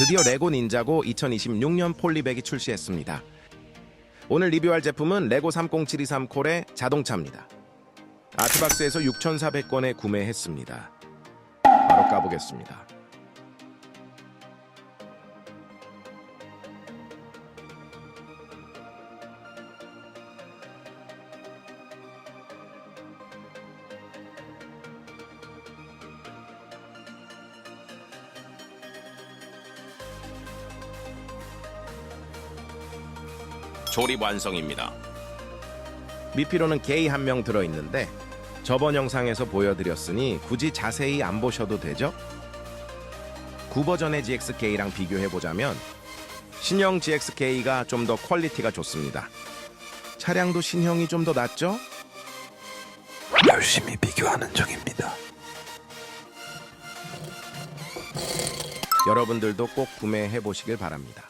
드디어 레고 닌자고 2026년 폴리백이 출시했습니다. 오늘 리뷰할 제품은 레고 30723 콜의 자동차입니다. 아트박스에서 6,400권에 구매했습니다. 바로 까보겠습니다. 조립 완성입니다. 미피로는 게이 한 명 들어있는데 저번 영상에서 보여드렸으니 굳이 자세히 안 보셔도 되죠? 구버전의 GXK랑 비교해보자면 신형 GXK가 좀 더 퀄리티가 좋습니다. 차량도 신형이 좀 더 낫죠? 열심히 비교하는 중입니다. 여러분들도 꼭 구매해 보시길 바랍니다.